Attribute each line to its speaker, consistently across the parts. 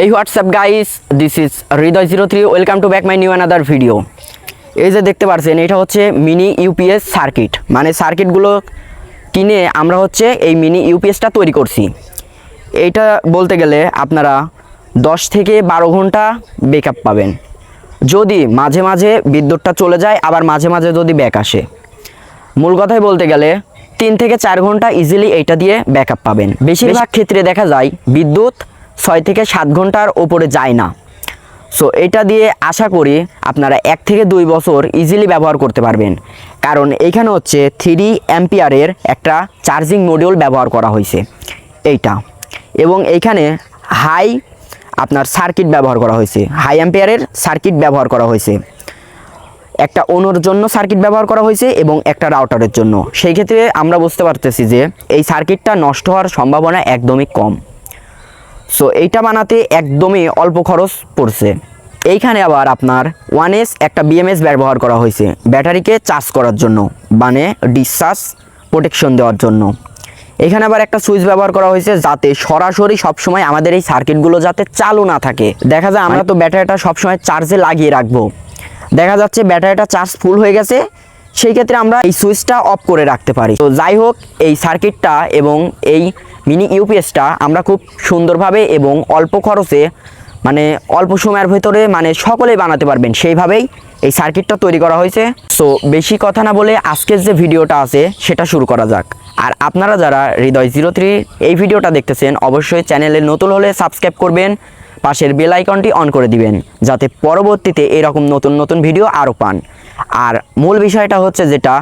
Speaker 1: Hey WhatsApp guys this is Hridoy zero three welcome to back my new another video এই যে দেখতে পাচ্ছেন এটা হচ্ছে মিনি ইউপিএস সার্কিট মানে সার্কিটগুলো কিনে আমরা হচ্ছে এই মিনি ইউপিএসটা তৈরি করছি। এইটা বলতে গেলে আপনারা দশ থেকে বারো ঘণ্টা বেকআপ পাবেন। যদি মাঝে মাঝে বিদ্যুৎটা চলে যায় আবার মাঝে মাঝে যদি ব্যাক আসে। মূল কথাই বলতে গেলে তিন থেকে চার ঘণ্টা ইজিলি এইটা দিয়ে ব্যাকআপ পাবেন। বেশিরভাগ ক্ষেত্রে দেখা যায় বিদ্যুৎ ছয় থেকে সাত ঘণ্টার ওপরে যায় না। সো এটা দিয়ে আশা করি আপনারা এক থেকে দুই বছর ইজিলি ব্যবহার করতে পারবেন। কারণ এইখানে হচ্ছে থ্রি অ্যাম্পিয়ারের একটা চার্জিং মডিউল ব্যবহার করা হয়েছে। এইটা। এবং এইখানে হাই আপনার সার্কিট ব্যবহার করা হয়েছে। হাই অ্যাম্পিয়ারের সার্কিট ব্যবহার করা হয়েছে। একটা অনুর জন্য সার্কিট ব্যবহার করা হয়েছে এবং একটা রাউটারের জন্য। সেই ক্ষেত্রে আমরা বুঝতে পারতেছি যে এই সার্কিটটা নষ্ট হওয়ার সম্ভাবনা একদমই কম। সো এইটা বানাতে একদমই অল্প খরচ পড়ছে। এইখানে আবার আপনার ওয়ান এস একটা বিএমএস ব্যবহার করা হয়েছে। ব্যাটারিকে চার্জ করার জন্য মানে ডিসচার্জ প্রোটেকশন দেওয়ার জন্য। এখানে আবার একটা সুইচ ব্যবহার করা হয়েছে যাতে সরাসরি সবসময় আমাদের এই সার্কিটগুলো যাতে চালু না থাকে। দেখা যায় আমরা তো ব্যাটারিটা সবসময় চার্জে লাগিয়ে রাখব। দেখা যাচ্ছে ব্যাটারিটা চার্জ ফুল হয়ে গেছে সেই ক্ষেত্রে আমরা এই সুইচটা অফ করে রাখতে পারি। তো যাই হোক, এই সার্কিটটা এবং এই মিনি ইউপিএসটা আমরা খুব সুন্দরভাবে এবং অল্প খরচে মানে অল্প সময়ের ভেতরে মানে সকলেই বানাতে পারবেন। সেইভাবেই এই সার্কিটটা তৈরি করা হয়েছে। সো বেশি কথা না বলে আজকের যে ভিডিওটা আছে, সেটা শুরু করা যাক। আর আপনারা যারা হৃদয় জিরো থ্রি এই ভিডিওটা দেখতেছেন, অবশ্যই চ্যানেলে নতুন হলে সাবস্ক্রাইব করবেন, পাশের বেল আইকনটি অন করে দিবেন, যাতে পরবর্তীতে এরকম নতুন নতুন ভিডিও আরও পান। আর মূল বিষয়টা হচ্ছে যেটা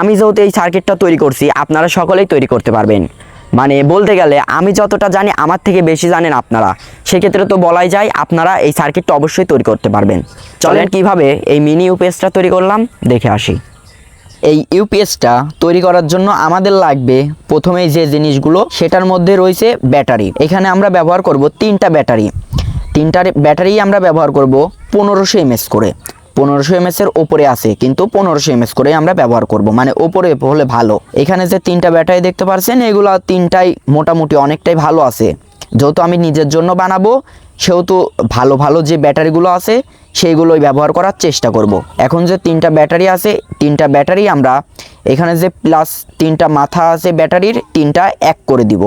Speaker 1: আমি যেহেতু এই সার্কিটটা তৈরি করছি আপনারা সকলেই তৈরি করতে পারবেন। মানে বলতে গেলে আমি যতটা জানি আমার থেকে বেশি জানেন আপনারা। সেক্ষেত্রে তো বলাই যায় আপনারা এই সার্কিটটা অবশ্যই তৈরি করতে পারবেন। চলেন কীভাবে এই মিনি ইউপিএসটা তৈরি করলাম দেখে আসি। এই ইউপিএসটা তৈরি করার জন্য আমাদের লাগবে প্রথমেই যে জিনিসগুলো সেটার মধ্যে রয়েছে ব্যাটারি। এখানে আমরা ব্যবহার করব তিনটা ব্যাটারি। তিনটার ব্যাটারি আমরা ব্যবহার করব পনেরোশো এমএস করে। পনেরোশো এমএস এর ওপরে আছে, কিন্তু পনেরোশো এমএস করে আমরা ব্যবহার করব। মানে ওপরে হলে ভালো। এখানে যে তিনটা ব্যাটারি দেখতে পাচ্ছেন এগুলো তিনটাই মোটামুটি অনেকটাই ভালো আছে। যেহেতু আমি নিজের জন্য বানাবো, সেহেতু ভালো ভালো যে ব্যাটারিগুলো আছে, সেইগুলোই ব্যবহার করার চেষ্টা করব। এখন যে তিনটা ব্যাটারি আছে, তিনটা ব্যাটারি আমরা এখানে যে প্লাস তিনটা মাথা আছে ব্যাটারির তিনটা এক করে দিব।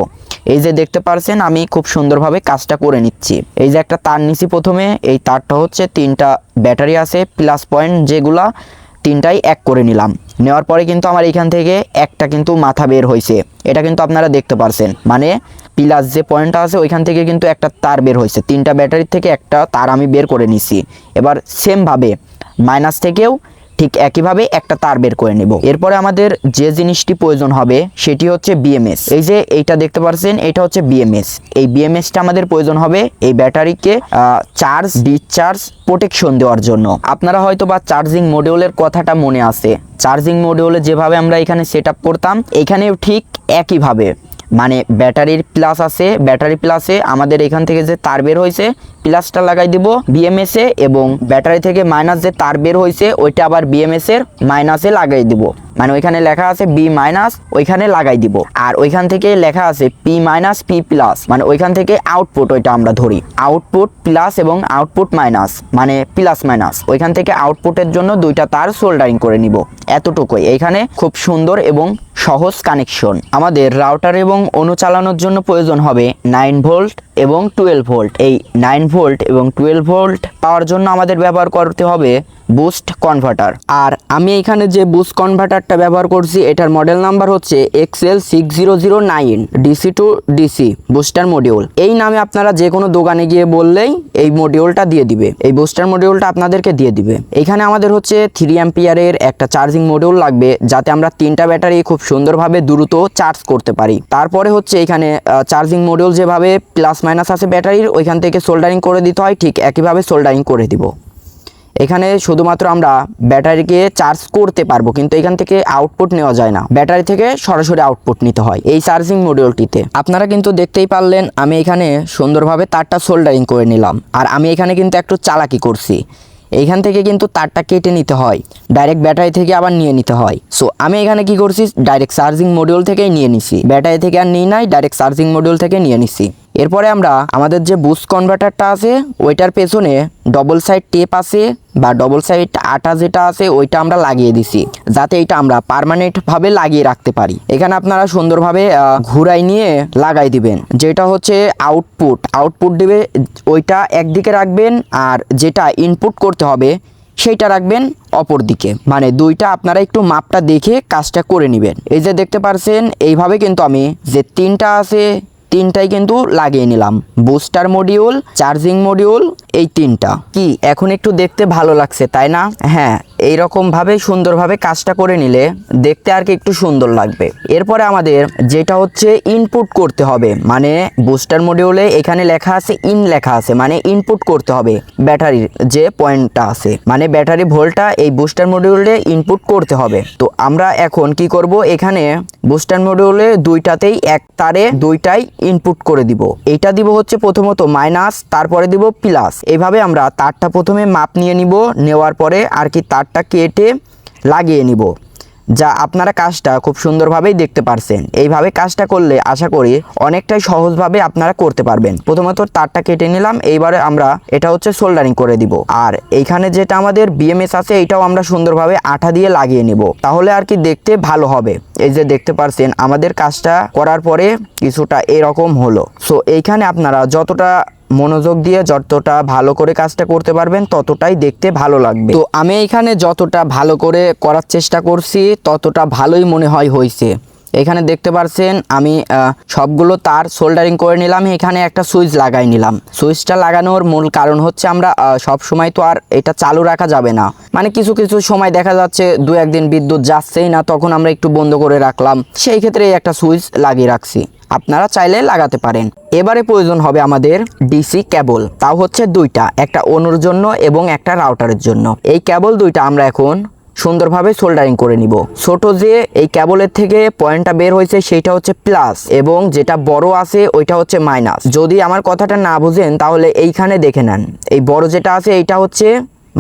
Speaker 1: এই যে দেখতে পারছেন, আমি খুব সুন্দরভাবে কাজটা করে নিচ্ছি। এই যে একটা তার নিছি প্রথমে, এই তারটা হচ্ছে তিনটা ব্যাটারি আছে প্লাস পয়েন্ট যেগুলা তিনটাই এক করে নিলাম। নেওয়ার পরে কিন্তু আমার এখান থেকে একটা কিন্তু মাথা বের হয়েছে এটা কিন্তু আপনারা দেখতে পারছেন। মানে প্লাস যে পয়েন্টটা আছে, ওইখান থেকে কিন্তু একটা তার বের হয়েছে তিনটা ব্যাটারির থেকে একটা তার আমি বের করে নিছি। এবার সেমভাবে মাইনাস থেকেও ঠিক একইভাবে একটা তার বের করে নেব। এরপরে আমাদের যে জিনিসটি প্রয়োজন হবে, সেটি হচ্ছে বিএমএস এই যে এইটা দেখতে পাচ্ছেন এটা হচ্ছে বিএমএস এই বিএমএসটা আমাদের প্রয়োজন হবে এই ব্যাটারিকে চার্জ ডিসচার্জ প্রোটেকশন দেওয়ার জন্য। আপনারা হয়তো বা চার্জিং মডিউলের কথাটা মনে আছে। চার্জিং মডিউলে যেভাবে আমরা এখানে সেট করতাম, এখানেও ঠিক একইভাবে। মানে ব্যাটারির প্লাস আছে, ব্যাটারি প্লাসে আমাদের এখান থেকে যে তার বের হয়েছে প্লাসটা লাগাই দিব বিএমএস এ এবং ব্যাটারি থেকে মাইনাস যে তার বের হয়েছে ওইটা আবার বিএমএস এর মাইনাসে লাগাই দিব। মানে ওইখানে লেখা আছে বি মাইনাস, ওইখানে লাগাই দিব। আর ওইখান থেকে লেখা আছে পি মাইনাস পি প্লাস মানে ওইখান থেকে আউটপুট ওইটা আমরা ধরি। আউটপুট প্লাস এবং আউটপুট মাইনাস মানে প্লাস মাইনাস ওইখান থেকে আউটপুটের জন্য দুইটা তার সোল্ডারিং করে নিব। এতটুকুই। এইখানে খুব সুন্দর এবং সহজ কানেকশন আমাদের রাউটার এবং অনু চালানোর জন্য প্রয়োজন হবে নাইন ভোল্ট এবং টুয়েলভ ভোল্ট এই নাইন ভোল্ট এবং টুয়েলভ ভোল্ট পাওয়ার জন্য আমাদের ব্যবহার করতে হবে বুস্ট কনভার্টার। আর আমি এখানে যে বুস্ট কনভার্টারটা ব্যবহার করছি, এটার মডেল নাম্বার হচ্ছে XL six zero zero nine, DC to DC, booster module. এই নামে আপনারা যে কোনো দোকানে গিয়ে বললেই এই মডিউলটা দিয়ে দিবে। এই বুস্টার মডিউলটা আপনাদেরকে দিয়ে দিবে। এখানে আমাদের হচ্ছে থ্রি অ্যাম্পিয়ারের একটা চার্জিং মডিউল লাগবে, যাতে আমরা তিনটা ব্যাটারি খুব সুন্দরভাবে দ্রুত চার্জ করতে পারি। তারপরে হচ্ছে এখানে চার্জিং মডিউল যেভাবে প্লাস মাইনাস আছে ব্যাটারির, ওইখান থেকে সোল্ডারিং করে দিতে হয়, ঠিক একইভাবে সোল্ডারিং করে দিব। এখানে শুধুমাত্র আমরা ব্যাটারিকে চার্জ করতে পারব, কিন্তু এখান থেকে আউটপুট নেওয়া যায় না। ব্যাটারি থেকে সরাসরি আউটপুট নিতে হয় এই চার্জিং মডিউলটিতে আপনারা কিন্তু দেখতেই পারলেন, আমি এখানে সুন্দরভাবে তারটা সোল্ডারিং করে নিলাম। আর আমি এখানে কিন্তু একটু চালাকি করছি। এইখান থেকে কিন্তু তারটা কেটে নিতে হয় ডাইরেক্ট ব্যাটারি থেকে আবার নিয়ে নিতে হয়। সো আমি এখানে কি করছি ডাইরেক্ট চার্জিং মডিউল থেকেই নিয়ে নিছি। ব্যাটারি থেকে আর নিই নাই ডাইরেক্ট চার্জিং মডিউল থেকে নিয়ে নিছি। এরপরে আমরা আমাদের যে বুস্ট কনভার্টারটা আছে, ওইটার পেছনে ডবল সাইড টেপ আছে বা ডবল সাইড আটা যেটা আছে, ওইটা আমরা লাগিয়ে দিছি, যাতে এটা আমরা পার্মানেন্টভাবে লাগিয়ে রাখতে পারি। এখানে আপনারা সুন্দরভাবে ঘুরাই নিয়ে লাগাই দিবেন। যেটা হচ্ছে আউটপুট আউটপুট দিবে, ওইটা একদিকে রাখবেন আর যেটা ইনপুট করতে হবে, সেইটা রাখবেন অপর দিকে। মানে দুইটা আপনারা একটু মাপটা দেখে কাজটা করে নেবেন। এই যে দেখতে পারছেন, এইভাবে কিন্তু আমি যে তিনটা আছে তিনটাই কিন্তু লাগিয়ে নিলাম। বুস্টার মডিউল, চার্জিং মডিউল, এই তিনটা। কি, এখন একটু দেখতে ভালো লাগছে, তাই না? হ্যাঁ এইরকম ভাবে সুন্দরভাবে কাজটা করে নিলে দেখতে আর কি একটু সুন্দর লাগবে। এরপরে আমাদের যেটা হচ্ছে ইনপুট করতে হবে মানে বুস্টার মডিউলে এখানে লেখা আছে ইন লেখা আছে মানে ইনপুট করতে হবে, ব্যাটারির যে পয়েন্টটা আছে। মানে ব্যাটারি ভোল্টটা এই বুস্টার মডিউলে ইনপুট করতে হবে। তো আমরা এখন কি করব, এখানে বুস্টার মডিউলে দুইটাতেই এক তারে দুইটাই ইনপুট করে দিব। এটা দিব হচ্ছে প্রথমত মাইনাস তারপরে দিব প্লাস এইভাবে আমরা তারটা প্রথমে মাপ নিয়ে নিব, নেওয়ার পরে আর কি তারটা কেটে লাগিয়ে নিব। যা আপনারা কাজটা খুব সুন্দরভাবেই দেখতে পারছেন। এইভাবে কাজটা করলে আশা করি অনেকটাই সহজভাবে আপনারা করতে পারবেন। প্রথমত তারটা কেটে নিলাম, এইবারে আমরা এটা হচ্ছে সোল্ডারিং করে দিব। আর এইখানে যেটা আমাদের বিএমএস আছে এইটাও আমরা সুন্দরভাবে আঠা দিয়ে লাগিয়ে নিব। তাহলে আর কি দেখতে ভালো হবে। এই যে দেখতে পারছেন, আমাদের কাজটা করার পরে কিছুটা এরকম হলো। সো এইখানে আপনারা যতটা মনোযোগ দিয়ে যতটা ভালো করে কাজটা করতে পারবেন, ততটাই দেখতে ভালো লাগবে। তো আমি এখানে যতটা ভালো করে করার চেষ্টা করছি, ততটা ভালোই মনে হয় হয়েছে এখানে দেখতে পারছেন, আমি সবগুলো তার সোল্ডারিং করে নিলাম, এখানে একটা সুইচ লাগাই নিলাম। সুইচটা লাগানোর মূল কারণ হচ্ছে আমরা সব সময় তো আর এটা চালু রাখা যাবে না। মানে কিছু কিছু সময় দেখা যাচ্ছে দু একদিন বিদ্যুৎ যাচ্ছেই না, তখন আমরা একটু বন্ধ করে রাখলাম। সেই ক্ষেত্রে একটা সুইচ লাগিয়ে রাখছি। আপনারা চাইলে লাগাতে পারেন। এবারে প্রয়োজন হবে আমাদের ডিসি কেবল তাও হচ্ছে দুইটা, একটা অনুর জন্য এবং একটা রাউটারের জন্য। এই কেবল দুইটা আমরা এখন সুন্দরভাবে সোল্ডারিং করে নিব। ছোট যে এই ক্যাবলের থেকে পয়েন্টটা বের হয়েছে সেইটা হচ্ছে প্লাস এবং যেটা বড় আছে ওইটা হচ্ছে মাইনাস যদি আমার কথাটা না বুঝেন তাহলে এইখানে দেখে নেন। এই বড় যেটা আছে এইটা হচ্ছে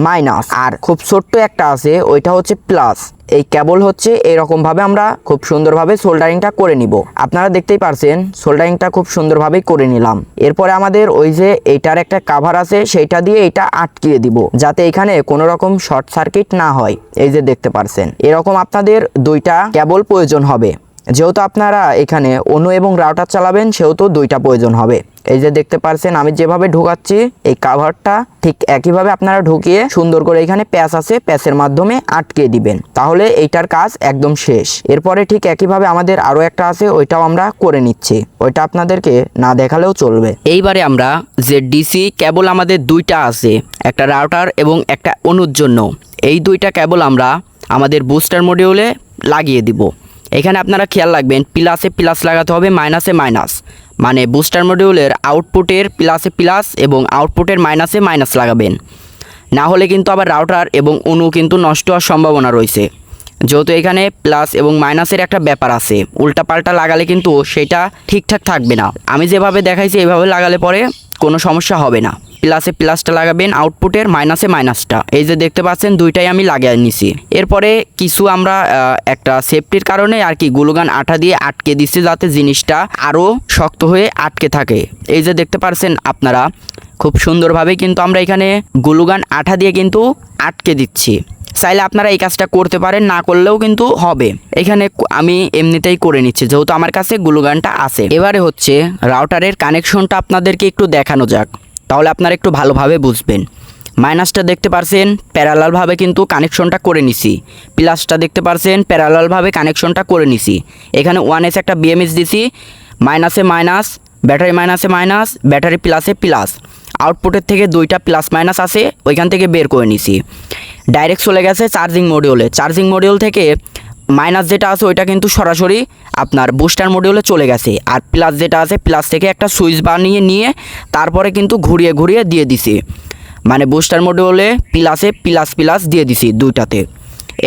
Speaker 1: মাইনাস। আর খুব ছোট্ট একটা আছে, ওইটা হচ্ছে প্লাস। এই কেবল হচ্ছে এরকম ভাবে আমরা খুব সুন্দরভাবে সোল্ডারিংটা করে নিব। আপনারা দেখতেই পারছেন, সোল্ডারিংটা খুব সুন্দরভাবেই করে নিলাম। এরপরে আমাদের ওই যে এইটার একটা কাভার আছে, সেইটা দিয়ে এটা আটকিয়ে দিব, যাতে এখানে কোনো রকম শর্ট সার্কিট না হয়। এই যে দেখতে পারছেন, এরকম আপনাদের দুইটা কেবল প্রয়োজন হবে। যেহেতু আপনারা এখানে অনু এবং রাউটার চালাবেন, সেহেতু দুইটা প্রয়োজন হবে। এই যে দেখতে পারছেন, আমি যেভাবে ঢোকাচ্ছি, এই কাভারটা ঠিক একইভাবে আপনারা ঢুকিয়ে সুন্দর করে এখানে প্যাচ আছে, প্যাচের মাধ্যমে আটকে দিবেন। তাহলে এইটার কাজ একদম শেষ। এরপরে ঠিক একইভাবে আমাদের আরও একটা আছে, ওইটাও আমরা করে নিচ্ছি। ওইটা আপনাদেরকে না দেখালেও চলবে। এইবারে আমরা যে ডিসি কেবল আমাদের দুইটা আছে, একটা রাউটার এবং একটা অনুর জন্য, এই দুইটা কেবল আমরা আমাদের বুস্টার মডিউলে লাগিয়ে দিব। এখানে আপনারা খেয়াল রাখবেন প্লাসে প্লাস লাগাতে হবে মাইনাসে মাইনাস মানে বুস্টার মডিউলের আউটপুটের প্লাসে প্লাস এবং আউটপুটের মাইনাসে মাইনাস লাগাবেন। না হলে কিন্তু আবার রাউটার এবং অনু কিন্তু নষ্ট হওয়ার সম্ভাবনা রয়েছে। যেহেতু এখানে প্লাস এবং মাইনাসের একটা ব্যাপার আছে, উল্টাপাল্টা লাগালে কিন্তু সেটা ঠিকঠাক থাকবে না। আমি যেভাবে দেখাইছি, এভাবে লাগালে পরে কোনো সমস্যা হবে না। প্লাসে প্লাসটা লাগাবেন আউটপুটের মাইনাসে মাইনাসটা এই যে দেখতে পাচ্ছেন, দুইটাই আমি লাগিয়ে নিছি। এরপরে কিছু আমরা একটা সেফটির কারণে আর কি গুলগান আঠা দিয়ে আটকে দিচ্ছি যাতে জিনিসটা আরও শক্ত হয়ে আটকে থাকে। এই যে দেখতে পাচ্ছেন আপনারা, খুব সুন্দরভাবে কিন্তু আমরা এখানে গুলুগান আঠা দিয়ে কিন্তু আটকে দিচ্ছি। চাইলে আপনারা এই কাজটা করতে পারেন, না করলেও কিন্তু হবে। এখানে আমি এমনিতেই করে নিচ্ছি, যেহেতু আমার কাছে গ্লুগানটা আছে। এবারে হচ্ছে রাউটারের কানেকশনটা আপনাদেরকে একটু দেখানো যাক। তাহলে আপনারা একটু ভালোভাবে বুঝবেন। মাইনাসটা দেখতে পারছেন প্যারালালভাবে কিন্তু কানেকশনটা করে নিছি। প্লাসটা দেখতে পারছেন প্যারালালভাবে কানেকশনটা করে নিছি। এখানে ওয়ান এস একটা বিএমএস দিছি মাইনাসে মাইনাস ব্যাটারি মাইনাসে মাইনাস ব্যাটারি প্লাসে প্লাস আউটপুটের থেকে দুইটা প্লাস মাইনাস আছে, ওইখান থেকে বের করে নিছি। ডাইরেক্ট চলে গেছে চার্জিং মডিউলে চার্জিং মডিউল থেকে মাইনাস যেটা আছে ওইটা কিন্তু সরাসরি আপনার বুস্টার মডিউলে চলে গেছে। আর প্লাস যেটা আছে প্লাস থেকে একটা সুইচ বানিয়ে নিয়ে তারপরে কিন্তু ঘুরিয়ে ঘুরিয়ে দিয়ে দিছি। মানে বুস্টার মডিউলে প্লাসে প্লাস প্লাস দিয়ে দিছি দুইটাতে।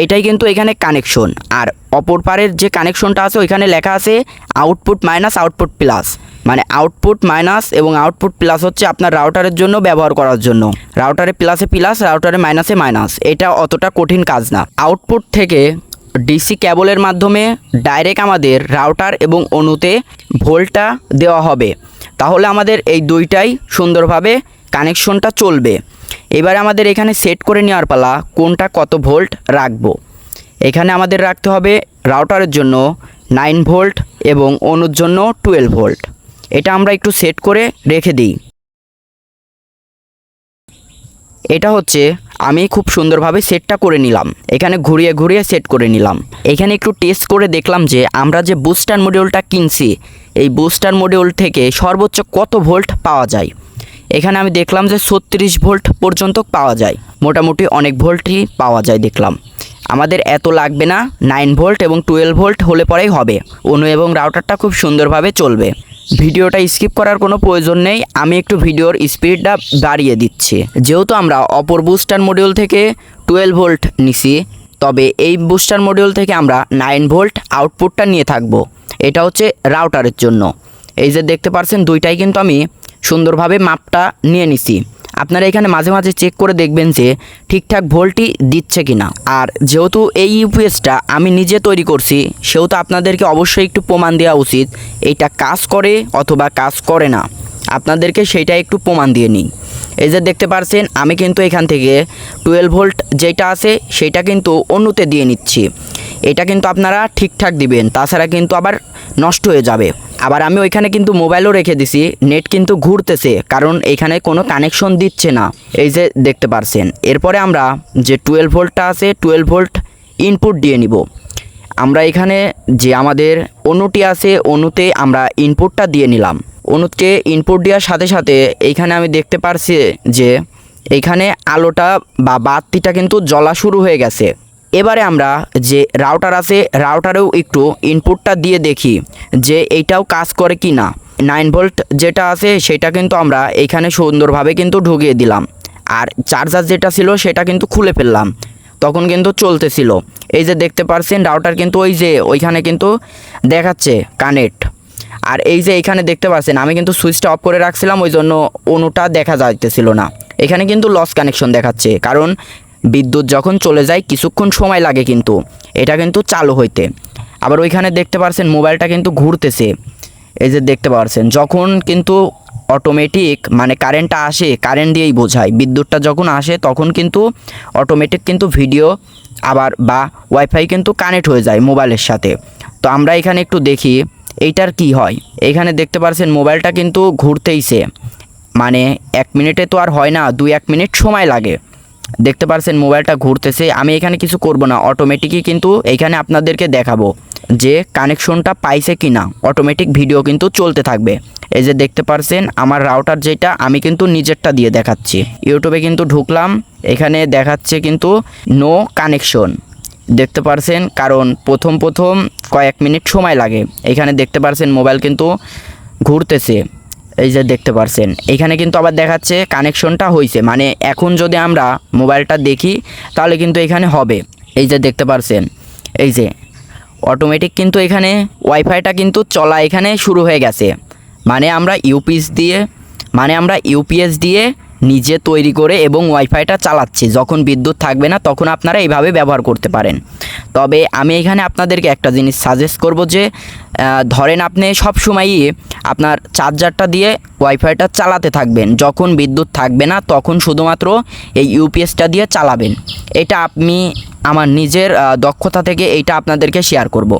Speaker 1: এটাই কিন্তু এখানে কানেকশন আর অপর পারের যে কানেকশনটা আছে, ওইখানে লেখা আছে আউটপুট মাইনাস আউটপুট প্লাস মানে আউটপুট মাইনাস এবং আউটপুট প্লাস হচ্ছে আপনার রাউটারের জন্য ব্যবহার করার জন্য। রাউটারে প্লাসে প্লাস রাউটারে মাইনাসে মাইনাস এটা অতটা কঠিন কাজ না। আউটপুট থেকে ডিসি কেবলের মাধ্যমে ডাইরেক্ট আমাদের রাউটার এবং অনুতে ভোল্টটা দেওয়া হবে। তাহলে আমাদের এই দুইটাই সুন্দরভাবে কানেকশনটা চলবে। এবারে আমাদের এখানে সেট করে নেওয়ার পালা কোনটা কত ভোল্ট রাখব। এখানে আমাদের রাখতে হবে রাউটারের জন্য নাইন ভোল্ট এবং অনুর জন্য টুয়েলভ ভোল্ট। এটা আমরা একটু সেট করে রেখে দিই। এটা হচ্ছে আমি খুব সুন্দরভাবে সেটটা করে নিলাম। এখানে ঘুরিয়ে ঘুরিয়ে সেট করে নিলাম। এখানে একটু টেস্ট করে দেখলাম যে আমরা যে বুস্টার মডিউলটা কিনছি, এই বুস্টার মডিউল থেকে সর্বোচ্চ কত ভোল্ট পাওয়া যায়? এখানে আমি দেখলাম যে ছত্রিশ ভোল্ট পর্যন্ত পাওয়া যায়। মোটামুটি অনেক ভোল্টই পাওয়া যায় দেখলাম। আমাদের এত লাগবে না নাইন ভোল্ট এবং টুয়েলভ ভোল্ট হলে পরেই হবে। অনু এবং রাউটারটা খুব সুন্দরভাবে চলবে। ভিডিওটা স্কিপ করার কোনো প্রয়োজন নেই। আমি একটু ভিডিওর স্পিডটা বাড়িয়ে দিচ্ছি। যেহেতু আমরা অপর বুস্টার মডিউল থেকে টুয়েলভ ভোল্ট নিছি, তবে এই বুস্টার মডিউল থেকে আমরা নাইন ভোল্ট আউটপুটটা নিয়ে থাকব। এটা হচ্ছে রাউটারের জন্য। এই যে দেখতে পাচ্ছেন দুইটাই কিন্তু আমি সুন্দরভাবে মাপটা নিয়ে নিছি। আপনারা এখানে মাঝে মাঝে চেক করে দেখবেন যে ঠিকঠাক ভোল্টই দিচ্ছে কিনা। আর যেহেতু এই ইউপিএসটা আমি নিজে তৈরি করছি, সেহেতু আপনাদেরকে অবশ্যই একটু প্রমাণ দেওয়া উচিত এইটা কাজ করে অথবা কাজ করে না। আপনাদেরকে সেইটা একটু প্রমাণ দিয়ে নিই। এই যে দেখতে পারছেন, আমি কিন্তু এখান থেকে টুয়েলভ ভোল্ট যেটা আছে সেটা কিন্তু অন্যতে দিয়ে নিচ্ছি। এটা কিন্তু আপনারা ঠিকঠাক দিবেন, তাছাড়া কিন্তু আবার নষ্ট হয়ে যাবে। আবার আমি ওইখানে কিন্তু মোবাইলও রেখে দিছি নেট কিন্তু ঘুরতেছে, কারণ এখানে কোনো কানেকশন দিচ্ছে না। এই যে দেখতে পারছেন, এরপরে আমরা যে টুয়েলভ ভোল্টটা আছে টুয়েলভ ভোল্ট ইনপুট দিয়ে নিব। আমরা এখানে যে আমাদের অনুটি আছে অনুতে আমরা ইনপুটটা দিয়ে নিলাম। অনুতে ইনপুট দেওয়ার সাথে সাথে এইখানে আমি দেখতে পারছি যে এইখানে আলোটা বা বাতিটা কিন্তু জ্বলা শুরু হয়ে গেছে। এবারে আমরা যে রাউটার আছে রাউটারেও একটু ইনপুটটা দিয়ে দেখি যে এইটাও কাজ করে কি না নাইন ভোল্ট যেটা আছে, সেটা কিন্তু আমরা এইখানে সুন্দরভাবে কিন্তু ঢুকিয়ে দিলাম। আর চার্জার যেটা ছিল, সেটা কিন্তু খুলে ফেললাম। তখন কিন্তু চলতেছিল। এই যে দেখতে পারছেন রাউটার কিন্তু ওই যে ওইখানে কিন্তু দেখাচ্ছে কানেক্ট আর এই যে এখানে দেখতে পাচ্ছেন, আমি কিন্তু সুইচটা অফ করে রাখছিলাম, ওই জন্য অনুটা দেখা যাইতেছিল না। এখানে কিন্তু লস কানেকশন দেখাচ্ছে, কারণ বিদ্যুৎ যখন চলে যায়, কিছুক্ষণ সময় লাগে কিন্তু, এটা কিন্তু চালু হইতে। আবার ওইখানে দেখতে পাচ্ছেন মোবাইলটা কিন্তু ঘুরতেছে। এই যে দেখতে পাচ্ছেন যখন কিন্তু অটোমেটিক মানে কারেন্টটা আসে কারেন্ট দিয়েই বোঝায়। বিদ্যুৎটা যখন আসে, তখন কিন্তু অটোমেটিক কিন্তু ভিডিও আবার বা ওয়াইফাই কিন্তু কানেক্ট হয়ে যায় মোবাইলের সাথে। তো আমরা এখানে একটু দেখি, এইটার কি হয়? এখানে দেখতে পাচ্ছেন মোবাইলটা কিন্তু ঘুরতেইছে মানে এক মিনিটে তো আর হয় না, দুই এক মিনিট সময় লাগে। দেখতে পারছেন মোবাইলটা ঘুরতেছে, আমি এখানে কিছু করব না অটোমেটিকই কিন্তু এইখানে আপনাদেরকে দেখাবো। যে কানেকশনটা পাইছে কি না অটোমেটিক ভিডিও কিন্তু চলতে থাকবে। এই যে দেখতে পারছেন, আমার রাউটার যেটা, আমি কিন্তু নিজেরটা দিয়ে দেখাচ্ছি। ইউটিউবে কিন্তু ঢুকলাম, এখানে দেখাচ্ছে কিন্তু নো কানেকশন দেখতে পারছেন, কারণ প্রথম প্রথম কয়েক মিনিট সময় লাগে। এখানে দেখতে পারছেন মোবাইল কিন্তু ঘুরতেছে। এই যে দেখতে পারছেন, এখানে কিন্তু আবার দেখাচ্ছে কানেকশনটা হয়েছে মানে এখন যদি আমরা মোবাইলটা দেখি, তাহলে কিন্তু এখানে হবে। এই যে দেখতে পারছেন, এই যে অটোমেটিক কিন্তু এখানে ওয়াইফাইটা কিন্তু চলা এখানে শুরু হয়ে গেছে। মানে আমরা ইউপিএস দিয়ে মানে আমরা ইউপিএস দিয়ে নিজে তৈরি করে এবং ওয়াইফাইটা চালাচ্ছে। যখন বিদ্যুৎ থাকবে না, তখন আপনারা এইভাবে ব্যবহার করতে পারেন। তবে আমি এখানে আপনাদেরকে একটা জিনিস সাজেস্ট করব যে ধরেন আপনি সব সময়ই আপনার চার্জারটা দিয়ে ওয়াইফাইটা চালাতে থাকবেন। যখন বিদ্যুৎ থাকবে না, তখন শুধুমাত্র এই ইউপিএসটা দিয়ে চালাবেন। এটা আপনি আমার নিজের দক্ষতা থেকে এইটা আপনাদেরকে শেয়ার করব।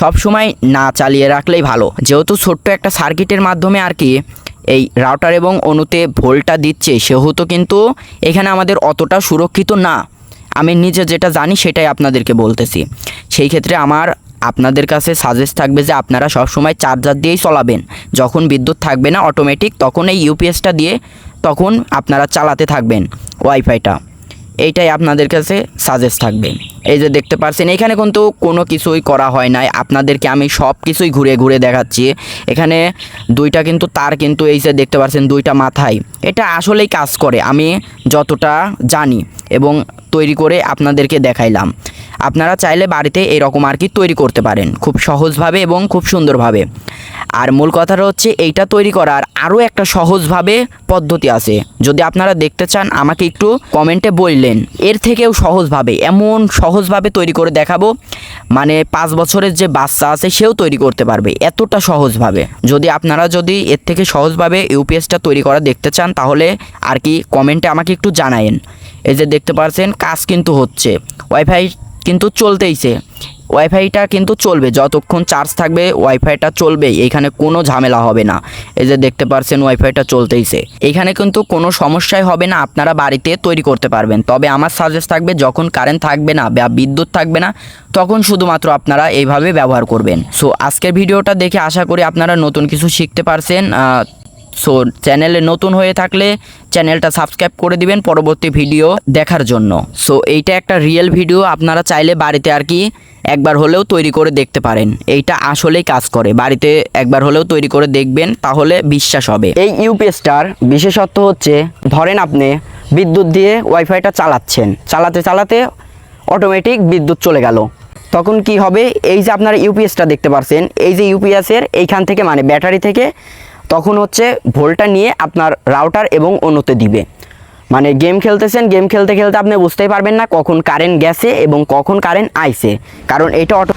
Speaker 1: সব সময় না চালিয়ে রাখলেই ভালো। যেহেতু ছোট্ট একটা সার্কিটের মাধ্যমে আর কি এই রাউটার এবং অনুতে ভোল্টটা দিচ্ছে, সেহেতু কিন্তু এখানে আমাদের অতটা সুরক্ষিত না। আমি নিজে যেটা জানি সেটাই আপনাদেরকে বলতেছি। সেই ক্ষেত্রে আমার, আপনাদের কাছে সাজেস্ট থাকবে যে আপনারা সবসময় চার্জার দিয়েই চলাবেন। যখন বিদ্যুৎ থাকবে না অটোমেটিক তখন এই ইউপিএসটা দিয়ে তখন আপনারা চালাতে থাকবেন ওয়াইফাইটা এইটাই আপনাদের কাছে সাজেস্ট থাকবে। এই যে দেখতে পাচ্ছেন এখানে কিন্তু কোনো কিছুই করা হয় নাই। আপনাদেরকে আমি সব কিছুই ঘুরে ঘুরে দেখাচ্ছি। এখানে দুইটা কিন্তু তার কিন্তু এই যে দেখতে পাচ্ছেন দুইটা মাথায়। এটা আসলেই কাজ করে, আমি যতটা জানি এবং তৈরি করে আপনাদেরকে দেখাইলাম। আপনারা চাইলে বাড়িতে এরকম আর কি তৈরি করতে পারেন, খুব সহজভাবে এবং খুব সুন্দরভাবে। আর মূল কথাটা হচ্ছে, এইটা তৈরি করার আরও একটা সহজভাবে পদ্ধতি আছে। যদি আপনারা দেখতে চান, আমাকে একটু কমেন্টে বললেন। এর থেকেও সহজভাবে, এমন সহজভাবে তৈরি করে দেখাবো। মানে পাঁচ বছরের যে বাচ্চা আছে, সেও তৈরি করতে পারবে এতটা সহজভাবে। যদি আপনারা যদি এর থেকে সহজভাবে ইউপিএসটা তৈরি করা দেখতে চান, তাহলে আর কি কমেন্টে আমাকে একটু জানায়েন। এই যে দেখতে পাচ্ছেন, কাজ কিন্তু হচ্ছে। ওয়াইফাই কিন্তু চলতেইছে। ওয়াইফাইটা কিন্তু চলবে, যতক্ষণ চার্জ থাকবে ওয়াইফাইটা চলবে এখানে কোনো ঝামেলা হবে না। এই যে দেখতে পাচ্ছেন ওয়াইফাইটা চলতেইছে। এখানে কিন্তু কোনো সমস্যাই হবে না, আপনারা বাড়িতে তৈরি করতে পারবেন। তবে আমার সাজেস্ট থাকবে, যখন কারেন্ট থাকবে না বা বিদ্যুৎ থাকবে না, তখন শুধুমাত্র আপনারা এইভাবে ব্যবহার করবেন। সো আজকের ভিডিওটা দেখে আশা করি আপনারা নতুন কিছু শিখতে পারছেন সো চ্যানেলে নতুন হয়ে থাকলে চ্যানেলটা সাবস্ক্রাইব করে দিবেন পরবর্তী ভিডিও দেখার জন্য। সো এইটা একটা রিয়েল ভিডিও আপনারা চাইলে বাড়িতে আর কি একবার হলেও তৈরি করে দেখতে পারেন। এইটা আসলেই কাজ করে। বাড়িতে একবার হলেও তৈরি করে দেখবেন, তাহলে বিশ্বাস হবে। এই ইউপিএসটার বিশেষত্ব হচ্ছে, ধরেন আপনি বিদ্যুৎ দিয়ে ওয়াইফাইটা চালাচ্ছেন। চালাতে চালাতে অটোমেটিক বিদ্যুৎ চলে গেল। তখন কি হবে? এই যে আপনারা ইউপিএসটা দেখতে পাচ্ছেন এই যে ইউপিএসের এইখান থেকে মানে ব্যাটারি থেকে, তখন হচ্ছে ভোল্টটা নিয়ে আপনার রাউটার এবং অন্যতে দিবে। মানে গেম খেলতেছেন গেম খেলতে খেলতে আপনি বুঝতেই পারবেন না কখন কারেন্ট গেছে এবং কখন কারেন্ট আইছে। কারণ এটা অটো